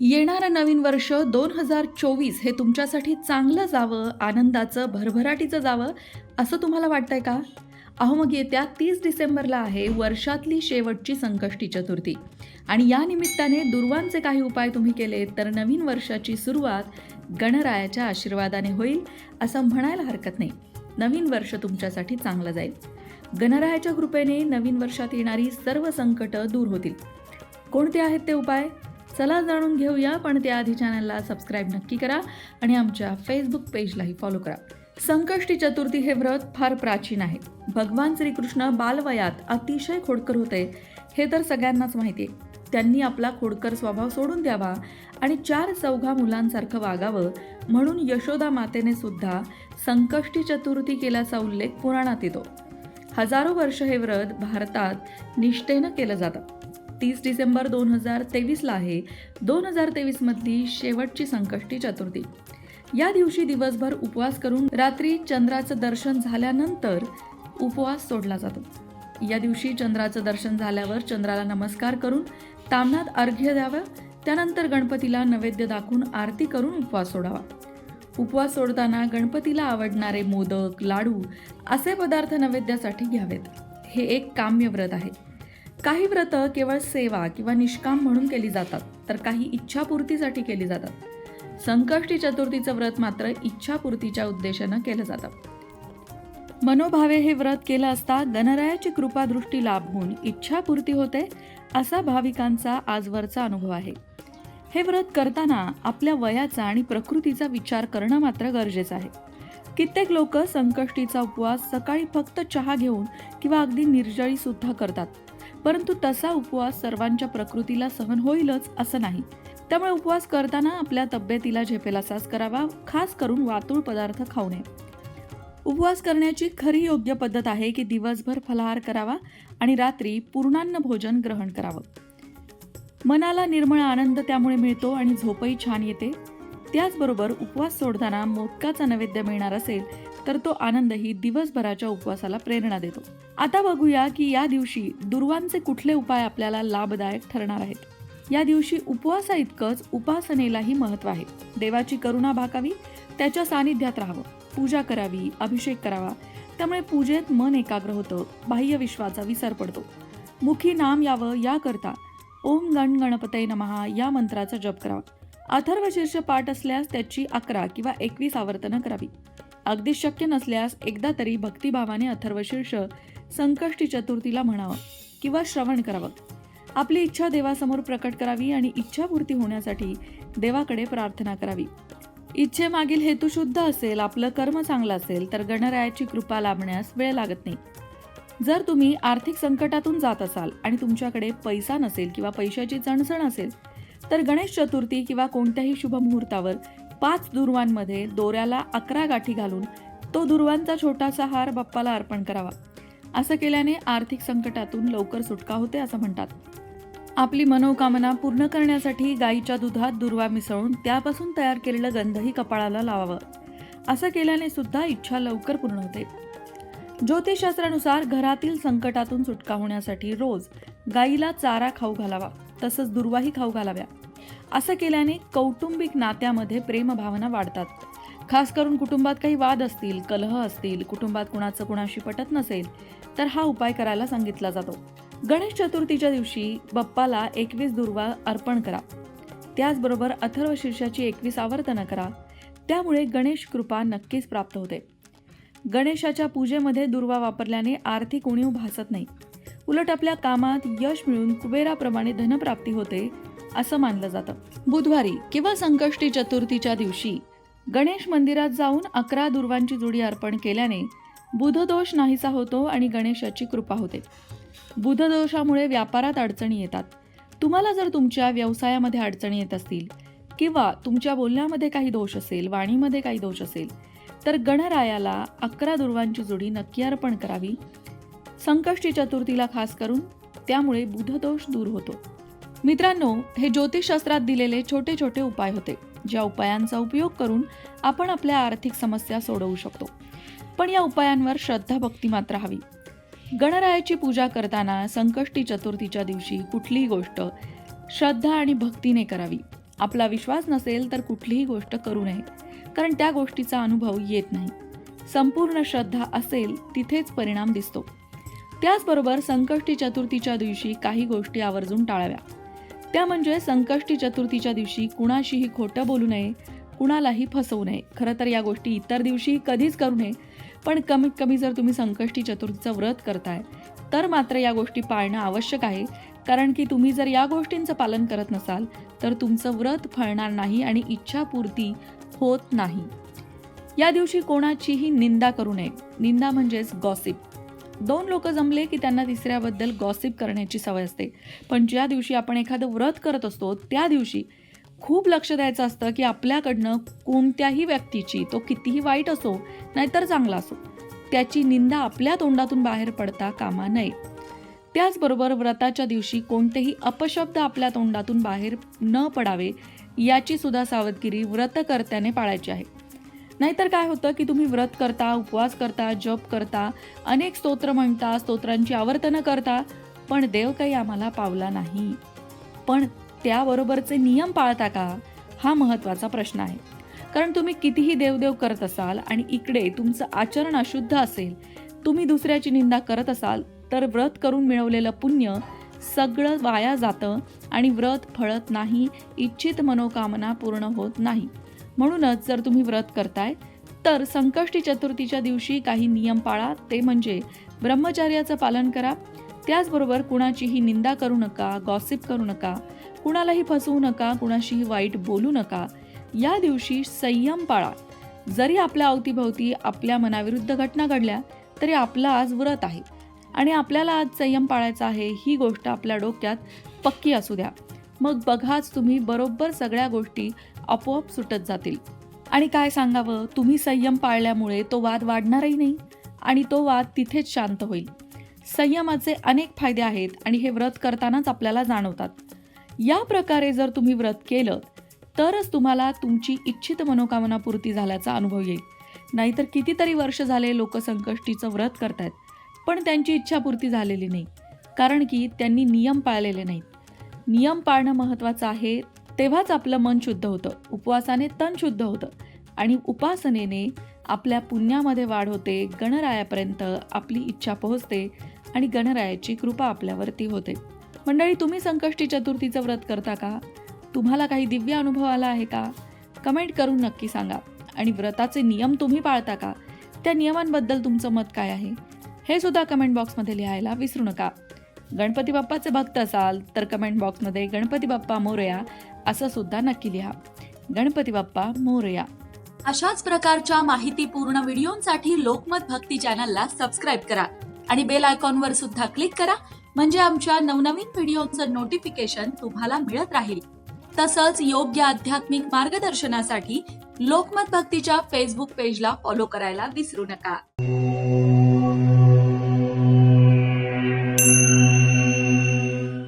येणारं नवीन वर्ष दोन हजार चोवीस हे तुमच्यासाठी चांगलं जावं आनंदाचं भरभराटीचं जावं असं तुम्हाला वाटतंय का? अहो मग येत्या तीस डिसेंबरला आहे वर्षातली शेवटची संकष्टी चतुर्थी. आणि या निमित्ताने दुर्वांचे काही उपाय तुम्ही केले तर नवीन वर्षाची सुरुवात गणरायाच्या आशीर्वादाने होईल असं म्हणायला हरकत नाही. नवीन वर्ष तुमच्यासाठी चांगलं जाईल. गणरायाच्या कृपेने नवीन वर्षात येणारी सर्व संकटं दूर होतील. कोणते आहेत ते उपाय? चला जाणून घेऊया पण त्याआधी चॅनलला सबस्क्राईब नक्की करा आणि आमच्या फेसबुक पेजलाही फॉलो करा. संकष्टी चतुर्थी हे व्रत फार प्राचीन आहे. भगवान श्रीकृष्ण बालवयात अतिशय खोडकर होते हे तर सगळ्यांनाच माहिती आहे. त्यांनी आपला खोडकर स्वभाव सोडून द्यावा आणि चार चौघा मुलांसारखं वागावं म्हणून यशोदा मातेने सुद्धा संकष्टी चतुर्थी केल्याचा उल्लेख पुराणात येतो. हजारो वर्ष हे व्रत भारतात निष्ठेनं केलं जातं. तीस डिसेंबर दोन हजार तेवीसला आहे. दोन हजार तेवीसमधली शेवटची संकष्टी चतुर्थी. या दिवशी दिवसभर उपवास करून रात्री चंद्राचं दर्शन झाल्यानंतर उपवास सोडला जातो. या दिवशी चंद्राचं दर्शन झाल्यावर चंद्राला नमस्कार करून तामनात अर्घ्य द्यावं. त्यानंतर गणपतीला नैवेद्य दाखवून आरती करून उपवास सोडावा. उपवास सोडताना गणपतीला आवडणारे मोदक लाडू असे पदार्थ नैवेद्यासाठी घ्यावेत. हे एक काम्य व्रत आहे. काही व्रतं केवळ सेवा किंवा निष्काम म्हणून केली जातात तर काही इच्छापूर्तीसाठी केली जातात. संकष्टी चतुर्थीचं व्रत मात्र इच्छापूर्तीच्या उद्देशानं केलं जातं. मनोभावे हे व्रत केलं असता गणरायाची कृपादृष्टी लाभून इच्छापूर्ती होते असा भाविकांचा आजवरचा अनुभव आहे. हे व्रत करताना आपल्या वयाचा आणि प्रकृतीचा विचार करणं मात्र गरजेचं आहे. कित्येक लोक संकष्टीचा उपवास सकाळी फक्त चहा घेऊन किंवा अगदी निर्जळी सुद्धा करतात. परंतु तसा उपवास सर्वांच्या प्रकृतीला सहन होईलच असं नाही. त्यामुळे उपवास करताना आपल्या तब्येतीला झेपेलासाच करावा खास करून वातूळ पदार्थ खाऊ नये उपवास करण्याची खरी योग्य पद्धत आहे की दिवसभर फलाहार करावा आणि रात्री पूर्णान्न भोजन ग्रहण करावं. मनाला निर्मळ आनंद त्यामुळे मिळतो आणि झोपही छान येते. त्याचबरोबर उपवास सोडताना मोदकाचा नैवेद्य मिळणार असेल तर तो आनंदही दिवसभराच्या उपवासाला प्रेरणा देतो. आता बघूया की या दिवशी दुर्वांचे कुठले उपाय आपल्याला लाभदायक ठरणार आहेत? या दिवशी उपवासा इतकंच उपासनेलाही महत्त्व आहे. देवाची करुणा भाकावी त्याच्या सानिध्यात राहावं. पूजा करावी अभिषेक करावा. त्यामुळे पूजेत मन एकाग्र होतं बाह्य विश्वाचा विसर पडतो. मुखी नाम यावं याकरता ओम गण गणपतय नमहा या मंत्राचा जप करावा. अथर्व शीर्ष पाठ असल्यास त्याची अकरा किंवा एकवीस आवर्तनं करावी. अगदी शक्य नसल्यास एकदा तरी भक्तिभावाने अथर्वशीर्ष संकष्टी चतुर्थीला म्हणावं किंवा श्रवण करावं. आपली इच्छा देवासमोर प्रकट करावी आणि इच्छापूर्ती होण्यासाठी देवाकडे प्रार्थना करावी. इच्छेमागील हेतू शुद्ध असेल आपलं कर्म चांगलं असेल तर गणरायाची कृपा लाभण्यास वेळ लागत नाही. जर तुम्ही आर्थिक संकटातून जात असाल आणि तुमच्याकडे पैसा नसेल किंवा पैशाची चणचण असेल तर गणेश चतुर्थी किंवा कोणत्याही शुभ मुहूर्तावर पाच दुर्वांमध्ये दोऱ्याला अकरा गाठी घालून तो दुर्वांचा छोटासा हार बाप्पाला अर्पण करावा. असं केल्याने आर्थिक संकटातून लवकर सुटका होते असं म्हणतात. आपली मनोकामना पूर्ण करण्यासाठी गाईच्या दुधात दुर्वा मिसळून त्यापासून तयार केलेलं गंधही कपाळाला लावावं. असं केल्याने सुद्धा इच्छा लवकर पूर्ण होते. ज्योतिषशास्त्रानुसार घरातील संकटातून सुटका होण्यासाठी रोज गाईला चारा खाऊ घालावा तसंच दुर्वाही खाऊ घालाव्या. असं केल्याने कौटुंबिक नात्यामध्ये प्रेमभावना वाढतात. खास करून कुटुंबात काही वाद असतील कलह असतील कुटुंबात कुणाचं कुणाशी पटत नसेल तर हा उपाय करायला सांगितला जातो. गणेश चतुर्थीच्या दिवशी बाप्पाला एकवीस दुर्वा अर्पण करा. त्याचबरोबर अथर्व शीर्षाची एकवीस आवर्तनं करा. त्यामुळे गणेश कृपा नक्कीच प्राप्त होते. गणेशाच्या पूजेमध्ये दुर्वा वापरल्याने आर्थिक उणीव भासत नाही. उलट आपल्या कामात यश मिळून कुबेराप्रमाणे धनप्राप्ती होते असं मानलं जातं. बुधवारी किंवा संकष्टी चतुर्थीच्या दिवशी गणेश मंदिरात जाऊन अकरा दुर्वांची जुडी अर्पण केल्याने बुधदोष नाहीसा होतो आणि गणेशाची कृपा होते. बुधदोषामुळे व्यापारात अडचणी येतात. तुम्हाला जर तुमच्या व्यवसायामध्ये अडचणी येत असतील किंवा तुमच्या बोलण्यामध्ये काही दोष असेल वाणीमध्ये काही दोष असेल तर गणरायाला अकरा दुर्वांची जोडी नक्की अर्पण करावी. संकष्टी चतुर्थीला खास करून त्यामुळे बुधदोष दूर होतो. मित्रांनो हे ज्योतिषशास्त्रात दिलेले छोटे छोटे उपाय होते ज्या उपायांचा उपयोग करून आपण आपल्या आर्थिक समस्या सोडवू शकतो. पण या उपायांवर श्रद्धा भक्ती मात्र हवी. गणरायाची पूजा करताना संकष्टी चतुर्थीच्या दिवशी कुठलीही गोष्ट श्रद्धा आणि भक्तीने करावी. आपला विश्वास नसेल तर कुठलीही गोष्ट करू नये कारण त्या गोष्टीचा अनुभव येत नाही. संपूर्ण श्रद्धा असेल तिथेच परिणाम दिसतो. त्याचबरोबर संकष्टी चतुर्थीच्या दिवशी काही गोष्टी आवर्जून टाळाव्या. त्या म्हणजे संकष्टी चतुर्थीच्या दिवशी कुणाशीही खोटं बोलू नये कुणालाही फसवू नये. खरं तर या गोष्टी इतर दिवशी कधीच करू नये. पण कमीत कमी जर तुम्ही संकष्टी चतुर्थीचं व्रत करताय तर मात्र या गोष्टी पाळणं आवश्यक आहे. कारण की तुम्ही जर या गोष्टींचं पालन करत नसाल तर तुमचं व्रत फळणार नाही आणि इच्छापूर्ती होत नाही. या दिवशी कोणाचीही निंदा करू नये. निंदा म्हणजेच गॉसिप दोन लोक जमले की त्यांना तिसऱ्याबद्दल गॉसिप करण्याची सवय असते. पण ज्या दिवशी आपण एखादं व्रत करत असतो त्या दिवशी खूप लक्ष द्यायचं असतं की आपल्याकडनं कोणत्याही व्यक्तीची तो कितीही वाईट असो नाहीतर चांगला असो त्याची निंदा आपल्या तोंडातून बाहेर पडता कामा नये. त्याचबरोबर व्रताच्या दिवशी कोणतेही अपशब्द आपल्या तोंडातून बाहेर न पडावे याची सुद्धा सावधगिरी व्रतकर्त्याने पाळायची आहे. नाहीतर काय होतं की तुम्ही व्रत करता उपवास करता जप करता अनेक स्तोत्र म्हणता स्तोत्रांची आवर्तनं करता पण देव काही आम्हाला पावला नाही. पण त्याबरोबरचे नियम पाळता का? हा महत्त्वाचा प्रश्न आहे. कारण तुम्ही कितीही देवदेव करत असाल आणि इकडे तुमचं आचरण अशुद्ध असेल तुम्ही दुसऱ्याची निंदा करत असाल तर व्रत करून मिळवलेलं पुण्य सगळं वाया जातं आणि व्रत फळत नाही इच्छित मनोकामना पूर्ण होत नाही. म्हणूनच जर तुम्ही व्रत करताय तर संकष्टी चतुर्थीच्या दिवशी काही नियम पाळा. ते म्हणजे ब्रह्मचार्याचं पालन करा. त्याचबरोबर कुणाचीही निंदा करू नका गॉसिप करू नका कुणालाही फसवू नका कुणाशीही वाईट बोलू नका. या दिवशी संयम पाळा. जरी आपल्या अवतीभोवती आपल्या मनाविरुद्ध घटना घडल्या तरी आपलं आज व्रत आहे. आणि आपल्याला आज संयम पाळायचा आहे ही गोष्ट आपल्या डोक्यात पक्की असू द्या. मग बघाच तुम्ही बरोबर सगळ्या गोष्टी आपोआप सुटत जातील. आणि काय सांगावं? तुम्ही संयम पाळल्यामुळे तो वाद वाढणारही नाही आणि तो वाद तिथेच शांत होईल. संयमाचे अनेक फायदे आहेत आणि हे व्रत करतानाच आपल्याला जाणवतात. या प्रकारे जर तुम्ही व्रत केलं तरच तुम्हाला तुमची इच्छित मनोकामना पूर्ती झाल्याचा अनुभव येईल. नाहीतर कितीतरी वर्ष झाले लोक संकष्टीचं व्रत करतायत पण त्यांची इच्छापूर्ती झालेली नाही. कारण की त्यांनी नियम पाळलेले नाहीत. नियम पाळणं महत्त्वाचं आहे तेव्हाच आपलं मन शुद्ध होतं उपवासाने तन शुद्ध होतं आणि उपासनेने आपल्या पुण्यामध्ये वाढ होते गणरायापर्यंत आपली इच्छा पोहोचते आणि गणरायाची कृपा आपल्यावरती होते. मंडळी तुम्ही संकष्टी चतुर्थीचं व्रत करता का? तुम्हाला काही दिव्य अनुभव आला आहे का? कमेंट करून नक्की सांगा. आणि व्रताचे नियम तुम्ही पाळता का? त्या नियमांबद्दल तुमचं मत काय आहे? हे सुद्धा कमेंट बॉक्समध्ये लिहायला विसरू नका. गणपती बाप्पाचे भक्त असाल तर कमेंट बॉक्समध्ये गणपती बाप्पा मोरया असं सुद्धा नक्की लिहा. गणपती बाप्पा मोरया. अशाच प्रकारच्या माहितीपूर्ण व्हिडिओंसाठी लोकमत भक्ती चॅनलला सबस्क्राईब करा आणि बेल आयकॉनवर सुद्धा क्लिक करा म्हणजे आमच्या नवनवीन व्हिडिओचं नोटिफिकेशन तुम्हाला मिळत राहील. तसंच योग्य आध्यात्मिक मार्गदर्शनासाठी लोकमत भक्तीच्या फेसबुक पेजला फॉलो करायला विसरू नका.